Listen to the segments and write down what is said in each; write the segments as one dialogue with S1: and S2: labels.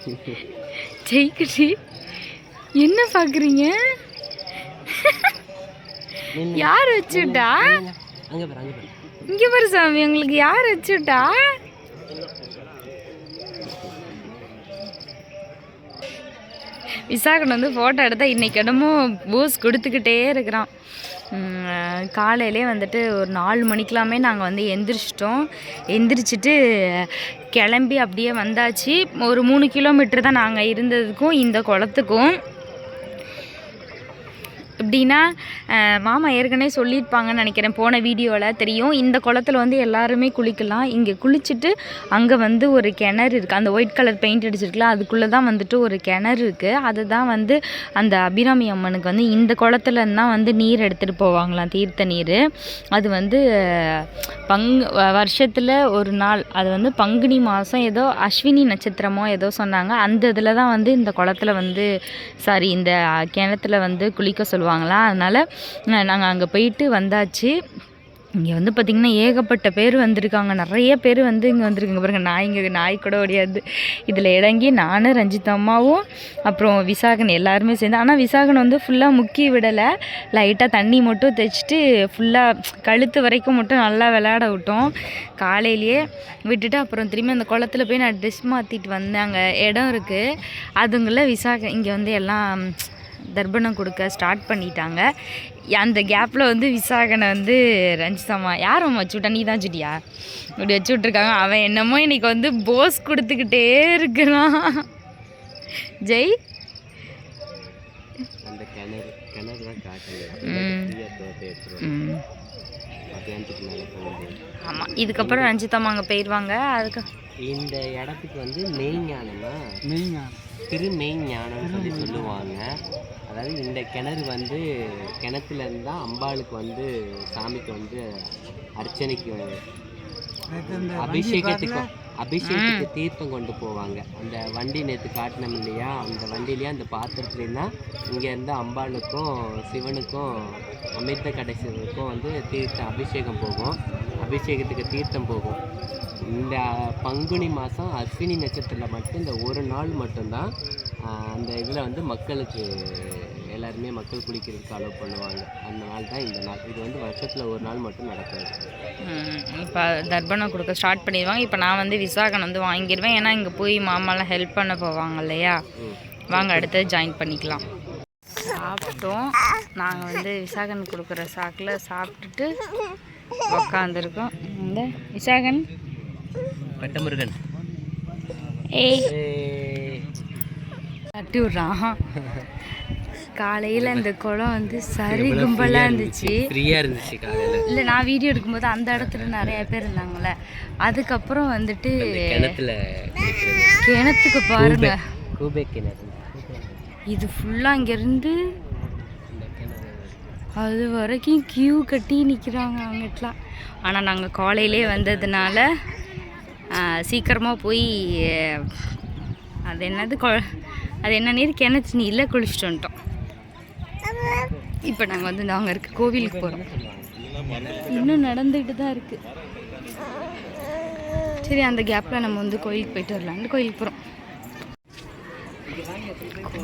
S1: ஜெயிக்குச்சு என்ன பார்க்குறீங்க யார் வச்சுட்டா? இங்கே பாரு சாமி உங்களுக்கு யார் வச்சுட்டா? விசாகன் வந்து ஃபோட்டோ எடுத்தால் இன்னைக்கு இடமும் போஸ் கொடுத்துக்கிட்டே இருக்கிறான். காலையிலே வந்துட்டு ஒரு நாலு மணிக்கெலாமே நாங்கள் வந்து எந்திரிச்சிட்டோம். எந்திரிச்சிட்டு கிளம்பி அப்படியே வந்தாச்சு. ஒரு மூணு கிலோமீட்டர் தான் நாங்கள் இருந்ததுக்கும் இந்த குளத்துக்கும். எப்படின்னா மாமா ஏற்கனவே சொல்லியிருப்பாங்கன்னு நினைக்கிறேன் போன வீடியோவில் தெரியும். இந்த குளத்துல வந்து எல்லாருமே குளிக்கலாம். இங்கே குளிச்சுட்டு அங்கே வந்து ஒரு கிணறு இருக்குது அந்த ஒயிட் கலர் பெயிண்ட் அடிச்சிருக்குல்ல அதுக்குள்ளே தான் வந்துட்டு ஒரு கிணறு இருக்குது அதுதான் வந்து அந்த அபிராமி அம்மனுக்கு வந்து இந்த குளத்துல தான் வந்து நீர் எடுத்துகிட்டு போவாங்களாம் தீர்த்த நீர். அது வந்து பங்கு வருஷத்தில் ஒரு நாள். அது வந்து பங்குனி மாதம் ஏதோ அஸ்வினி நட்சத்திரமோ ஏதோ சொன்னாங்க. அந்த இதில் தான் வந்து இந்த குளத்துல வந்து சாரி இந்த கிணத்துல வந்து குளிக்க சொல்லுவாங்க. சொல்லுவாங்களா? அதனால் நாங்கள் அங்கே போயிட்டு வந்தாச்சு. இங்கே வந்து பார்த்திங்கன்னா ஏகப்பட்ட பேர் வந்திருக்காங்க. நிறைய பேர் வந்து இங்கே வந்திருக்காங்க. பாருங்கள் நாய் இங்கே நாய் கூட ஓடியாது. இதில் இறங்கி நானும் ரஞ்சித் அம்மாவும் அப்புறம் விசாகன் எல்லாருமே சேர்ந்து. ஆனால் விசாகன் வந்து ஃபுல்லாக முக்கி விடலை. லைட்டாக தண்ணி மட்டும் தைச்சிட்டு ஃபுல்லாக கழுத்து வரைக்கும் மட்டும் நல்லா விளையாட விட்டோம். காலையிலேயே விட்டுட்டு அப்புறம் திரும்பி அந்த குளத்துல போய் நான் ட்ரெஸ் மாற்றிட்டு வந்தேன் அங்கே இடம் இருக்குது அதுங்கள விசாகன் இங்கே வந்து எல்லாம் தர்ப்பணம் கொடுக்க ஸ்டார்ட் பண்ணிட்டாங்க. அந்த கேப்பில் வந்து விசாகனை வந்து ரஞ்சிதம்மா யார் அம்மா வச்சுவிட்டா நீ தான் வச்சுட்டியா இப்படி வச்சு விட்ருக்காங்க அவன் என்னமோ இன்னைக்கு வந்து போஸ் கொடுத்துக்கிட்டே இருக்கிறான். ஜெய். ஆமாம் இதுக்கப்புறம் ரஞ்சிதம்மா அங்கே போயிடுவாங்க அதுக்கு
S2: இந்த இடத்துக்கு வந்து மெய்ஞானம்னா மெய்ஞானம் திரு மெய்ஞானம்னு சொல்லி சொல்லுவாங்க. அதாவது இந்த கிணறு வந்து கிணத்துல இருந்தா அம்பாளுக்கு வந்து சாமிக்கு வந்து அர்ச்சனைக்கு அபிஷேகத்துக்கு அபிஷேகத்துக்கு தீர்த்தம் கொண்டு போவாங்க. அந்த வண்டி நேற்று காட்டினோம் இல்லையா? அந்த வண்டியிலேயே அந்த பாத்திரத்துலேயும் தான் இங்கேருந்து அம்பாளுக்கும் சிவனுக்கும் அமிர்த கடைசிவனுக்கும் வந்து தீர்த்தம் அபிஷேகம் போகும். அபிஷேகத்துக்கு தீர்த்தம் போகும். இந்த பங்குனி மாதம் அஸ்வினி நட்சத்திரத்தில் மட்டும் இந்த ஒரு நாள் மட்டும்தான் அந்த இதில் வந்து மக்களுக்கு எல்லாருமே மக்கள் குளிக்கிறதுக்கு அலோவ் பண்ணுவாங்க. அந்த நாள் தான் இந்த நாள். இது வந்து வருஷத்தில் ஒரு நாள் மட்டும் நடக்காது
S1: இப்போ தர்ப்பணம் கொடுக்க ஸ்டார்ட் பண்ணிடுவாங்க. இப்போ நான் வந்து விசாகன் வந்து வாங்கிடுவேன். ஏன்னா இங்கே போய் மாமாலாம் ஹெல்ப் பண்ண போவாங்க இல்லையா. வாங்க அடுத்தது ஜாயின் பண்ணிக்கலாம். சாப்பிட்டோம். நாங்கள் வந்து விசாகன் கொடுக்குற சாக்கில் சாப்பிட்டுட்டு உக்காந்துருக்கோம் இந்த விசாகன். ஏய். தட்டி விட்றான். காலையில் இந்த குளம் வந்து சரி கும்பலாக இருந்துச்சு.
S2: ஃப்ரீயாக இருந்துச்சு காலையில்.
S1: இல்லை நான் வீடியோ எடுக்கும்போது அந்த இடத்துல நிறைய பேர் இருந்தாங்கல்ல. அதுக்கப்புறம் வந்துட்டு
S2: கிணத்துல
S1: கிணத்துக்கு பாருங்க.
S2: கூபே கிணறு.
S1: இது ஃபுல்லாக
S2: கிணறு.
S1: அது வரைக்கும் கியூ கட்டி நிற்கிறாங்க அவங்கட்டலாம் ஆனால் நாங்கள் காலையிலே வந்ததுனால சீக்கிரமாக போய் அது என்னது கொ அது என்ன நீர் கிணத்து நீரில் குளிச்சுட்டு வந்துட்டோம். இப்போ நாங்கள் வந்து நாங்கள் இருக்க கோவிலுக்கு போகிறோம் இன்னும் நடந்துக்கிட்டு தான் இருக்குது சரி அந்த கேப்பில் நம்ம வந்து கோயிலுக்கு போயிட்டு வரலான்னு கோயிலுக்கு போகிறோம்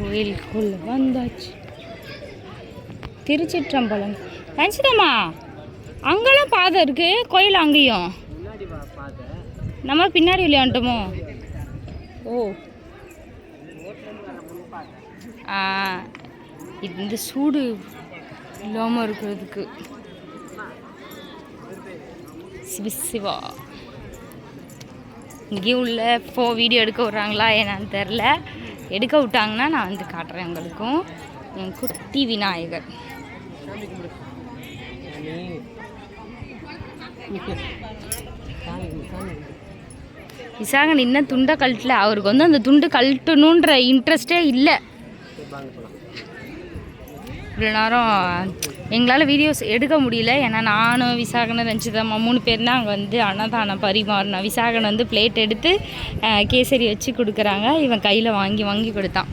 S1: கோயிலுக்குள்ள வந்தாச்சு. திருச்சிற்றம்பலம். ரஞ்சிதம்மா அங்கெல்லாம் பாதை இருக்கு கோயில் அங்கேயும்.
S2: பாதை
S1: நம்ம பின்னாடி விளையாண்டுமோ? ஓ. இந்த சூடு இல்லாமல் இருக்கிறதுக்கு. சிவா இங்கேயும் உள்ள ஃபோ வீடியோ எடுக்க விட்றாங்களா என்னன்னு தெரில எடுக்க விட்டாங்கன்னா நான் வந்து காட்டுறேன் உங்களுக்கும். என் குட்டி விநாயகர்.
S2: சாமி கும்பிடு சாமி சாமி சாமி
S1: விசாகன் இன்னும் துண்டை கழட்டல அவருக்கு வந்து அந்த துண்டு கழட்டணுன்ற இன்ட்ரெஸ்டே இல்லை. இவ்வளோ நேரம் எங்களால் வீடியோஸ் எடுக்க முடியல. ஏன்னா நானும் விசாகனும் ரஞ்சிதம்மா மூணு பேர் தான் அங்கே வந்து அன்னதானம் பரிமாறினோம் விசாகன் வந்து பிளேட் எடுத்து கேசரி வச்சு கொடுக்குறாங்க. இவன் கையில் வாங்கி வாங்கி கொடுத்தான்.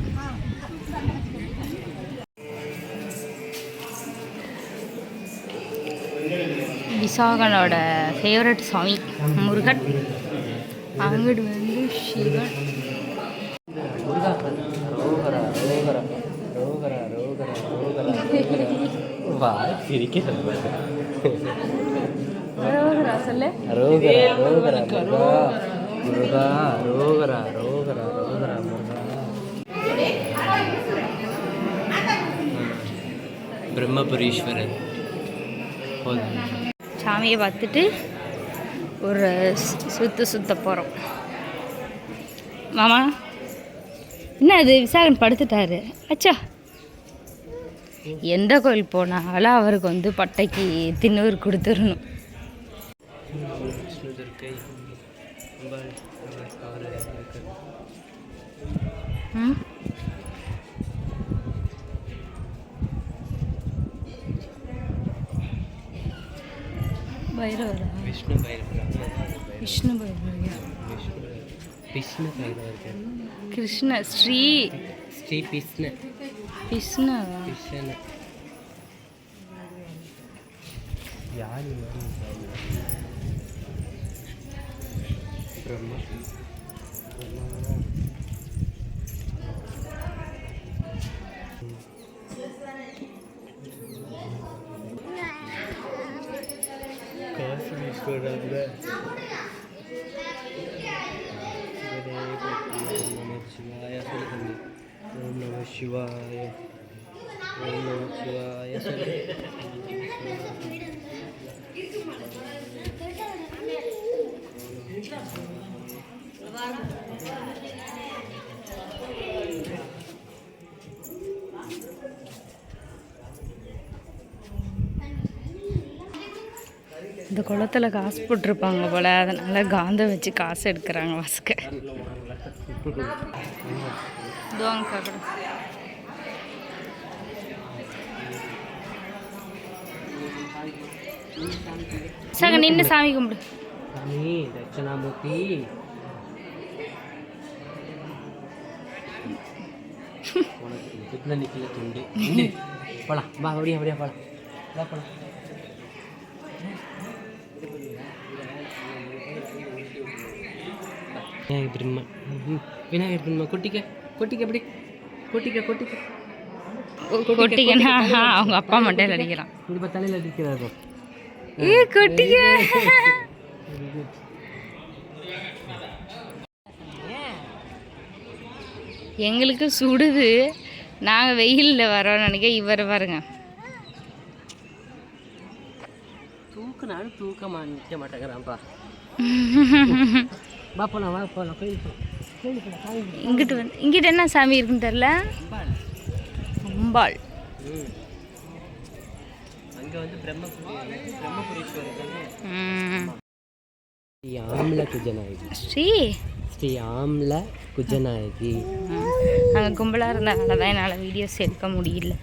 S1: விசாகனோட ஃபேவரட் சாமி முருகன். அங்கிட்டு வந்து சிவன்
S2: பிரம்மபுரீஸ்வரன்
S1: சாமியை பார்த்துட்டு ஒரு சுத்த சுத்த போகிறோம் மாமா? என்ன அது விசாகன் படுத்துட்டாரு. அச்சா. எந்த கோயில் போனாலும் அவருக்கு வந்து பட்டைக்கு தின்னூர் கொடுத்துடணும். பைரவரா
S2: விஷ்ணு பைரவர்.
S1: விஷ்ணு
S2: விஷ்ணு
S1: கிருஷ்ண ஸ்ரீ.
S2: ஸ்ரீ விஷ்ணு.
S1: விஷ்ணு.
S2: விஷ்ணு. யாரு பிரம்மா. ஓம் நம சிவாய. ஓம் நம சிவாய.
S1: இந்த குளத்துல காசு போட்டிருப்பாங்க போல அதனால காந்தம் வச்சு காசு எடுக்கிறாங்க வாசுக்க. சக நின்று சாமி கும்பிடு
S2: சாமி தட்சிணாமூர்த்தி உனக்கு இதுக்குள்ள நிக்கல துண்டு நில்லு. போலாம் வா அப்படியே அப்படியே போலாம் வா போலாம் விநாயகர் பெருமா ம், விநாயகர் பெருமா கொட்டிக்க கொட்டிக்க அப்படி. கொட்டிக்க கொட்டிக்க.
S1: கொட்டிக்கன்னா அவங்க அப்பா மண்டையில் அடிக்கிறான்.
S2: இங்க இப்போ தலையில் அடிக்கிறாரு.
S1: ஏ கொட்டிக்க. எங்களுக்கு சுடுது. நாங்கள் வெயிலில் வரோம் நினைக்க இவர் பாருங்க.
S2: தூக்குனாலும் தூக்கமா நிற்க மாட்டேங்கிறான்ப்பா. வா போலாம் வா போலாம் கோயில் போலாம் கோயில் போலாம் சாமி கும்பிடு.
S1: இங்கிட்டு வந்து இங்கிட்டு என்ன சாமி இருக்குன்னு தெரில?
S2: அம்பாள். அங்கே வந்து பிரம்மபுரி பிரம்மபுரீஸ்வரர். ஸ்ரீ ஆம்ல குஜநாயகி.
S1: ஸ்ரீ?
S2: ஸ்ரீ ஆம்ல குஜநாயகி.
S1: அங்கே கும்பலாக இருந்தனால தான் என்னால் வீடியோஸ் எடுக்க முடியல.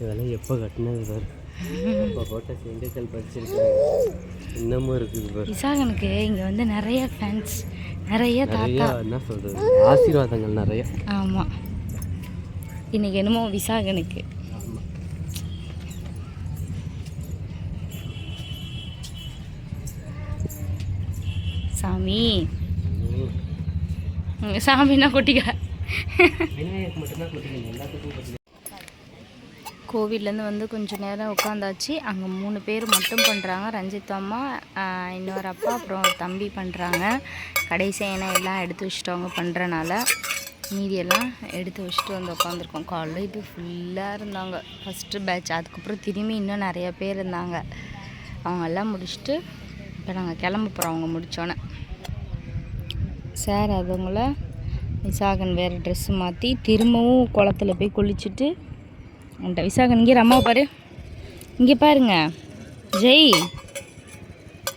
S2: இதெல்லாம் எப்போ கட்டினது பாரு இப்போ போட்ட செங்கக்கல் படிச்சிருக்காங்க இன்னமும் இருக்குது
S1: விசாகனுக்கு இங்கே வந்து நிறைய ஃபேன்ஸ் நிறைய தாத்தா.
S2: என்ன சொல்றது? ஆசீர்வாதங்கள் நிறைய.
S1: ஆமாம் இன்னைக்கு என்னமோ விசாகனுக்கு. சாமி. சாமின்னா கொட்டிக்க.
S2: விநாயகருக்கு மட்டும்தான் கொடுக்கணும் எல்லாத்துக்கும் கொடுக்கணும்
S1: கோவில்லேருந்து வந்து கொஞ்சம் நேரம் உட்காந்தாச்சு. அங்கே மூணு பேர் மட்டும் பண்ணுறாங்க ரஞ்சித் அம்மா இன்னொரு அப்பா அப்புறம் தம்பி பண்ணுறாங்க கடைசியாக ஏன்னா எல்லாம் எடுத்து வச்சுட்டவங்க பண்ணுறனால மீதியெல்லாம் எடுத்து வச்சுட்டு வந்து உட்காந்துருக்கோம். காலையில் இது ஃபுல்லாக இருந்தாங்க. ஃபஸ்ட்டு பேட்ச் அதுக்கப்புறம் திரும்பி இன்னும் நிறைய பேர் இருந்தாங்க. அவங்க எல்லாம் முடிச்சுட்டு இப்போ நாங்கள் கிளம்ப போகிறோம் அவங்க முடித்தோன்னே சார் அதுங்கள விசாகன் வேறு ட்ரெஸ்ஸு மாற்றி திரும்பவும் குளத்துல போய் குளிச்சுட்டு உன்ட்ட விசாகன் இங்கே அம்மாவை பாரு. இங்கே பாருங்க. ஜெய்.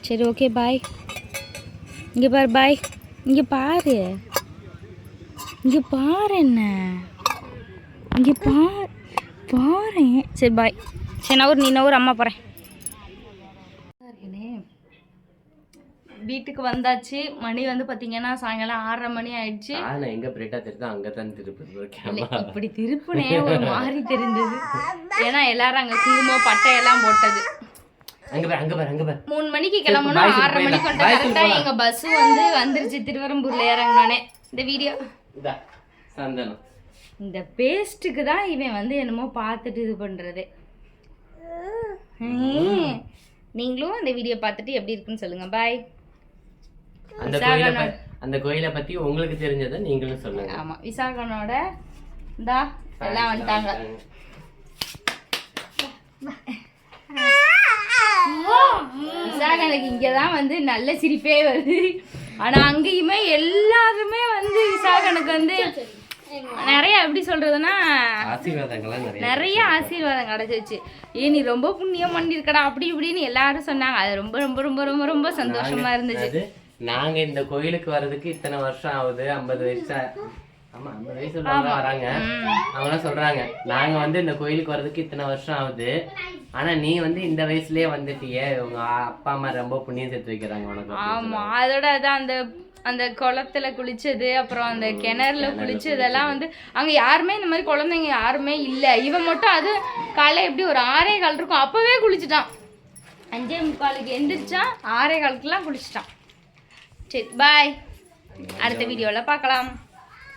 S1: சரி ஓகே பாய் இங்கே பாரு பாய் இங்கே பாரு. இங்கே பாரு என்ன. இங்கே பா பாரு. சரி பாய் சரி நான் ஒரு நீ நான் ஒரு அம்மா போகிறேன் வீட்டுக்கு வந்தாச்சு. மணி வந்து பார்த்தீங்கன்னா சாயங்காலம் ஆறரை மணி ஆயிடுச்சு.
S2: நான் எங்க பிரேட்டா தெரியுதோ? அங்கே தான் கேமரா
S1: இப்படி திருப்புனே ஒரு மாதிரி தெரிந்தது. ஏன்னா எல்லாரும் அங்கே குங்குமம் பட்டையெல்லாம் போட்டது.
S2: அங்க பாரு அங்க பாரு அங்க பாரு.
S1: மூணு மணிக்கு கிளம்பணும் ஆறரை மணிக்கு கரெக்டாக
S2: போலாம்.
S1: எங்க பஸ் வந்து வந்துருச்சு. திருவரம்பூர்ல இறங்கினோடனே இந்த வீடியோ இந்த பேஸ்ட்டுக்கு தான் இவன் வந்து என்னமோ பார்த்துட்டு இது பண்றது. நீங்களும் இந்த வீடியோ பார்த்துட்டு எப்படி இருக்குன்னு சொல்லுங்க. பாய்
S2: அந்த கோயிலை அந்த கோயிலை பத்தி உங்களுக்கு தெரிஞ்சதை நீங்களும் சொல்லுங்க.
S1: ஆமா விசாகனோட இந்தா எல்லாம் வந்துட்டாங்க. விசாகனுக்கு இங்கதான் வந்து நல்ல சிரிப்பே வருது. ஆனா அங்கேயுமே எல்லாருமே வந்து விசாகனுக்கு வந்து நிறைய எப்படி சொல்றதுன்னா
S2: நிறைய
S1: ஆசீர்வாதம் கிடைச்சிச்சு ஏ நீ ரொம்ப புண்ணியம் பண்ணிருக்கடா அப்படி இப்படின்னு எல்லாரும் சொன்னாங்க. அது ரொம்ப ரொம்ப ரொம்ப ரொம்ப ரொம்ப சந்தோஷமா இருந்துச்சு.
S2: நாங்க இந்த கோயிலுக்கு வர்றதுக்கு இத்தனை வருஷம் ஆகுது ஐம்பது வயசு ஆமா ஐம்பது வயசு வராங்க. அவங்க சொல்றாங்க நாங்க வந்து இந்த கோயிலுக்கு வர்றதுக்கு இத்தனை வருஷம் ஆகுது. ஆனா நீ வந்து இந்த வயசுலயே வந்துட்டியே உங்க அப்பா அம்மா ரொம்ப புண்ணியம் சேர்த்து வைக்கிறாங்க உனக்கு
S1: ஆமா. அதோட அதான் அந்த அந்த குளத்துல குளிச்சது அப்புறம் அந்த கிணறுல குளிச்சதெல்லாம் வந்து அங்க யாருமே இந்த மாதிரி குழந்தைங்க யாருமே இல்ல. இவன் மட்டும் அது காலைல எப்படி ஒரு ஆறே கால் இருக்கும். அப்பவே குளிச்சுட்டான். அஞ்சே முக்காலுக்கு எந்திரிச்சான் ஆறே காலுக்குலாம் குளிச்சுட்டான். சரி பாய் அடுத்த வீடியோல பார்க்கலாம்.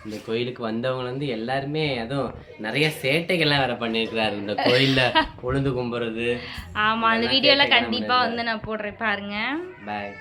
S2: இந்த கோயிலுக்கு வந்தவங்க வந்து எல்லாருமே அதுவும் நிறைய சேட்டைகள்லாம் வேற பண்ணிருக்கிறாரு இந்த கோயில்ல உளுந்து கும்புறது
S1: ஆமா அந்த வீடியோல கண்டிப்பா வந்து நான் போடுறேன் பாருங்க.
S2: பாய்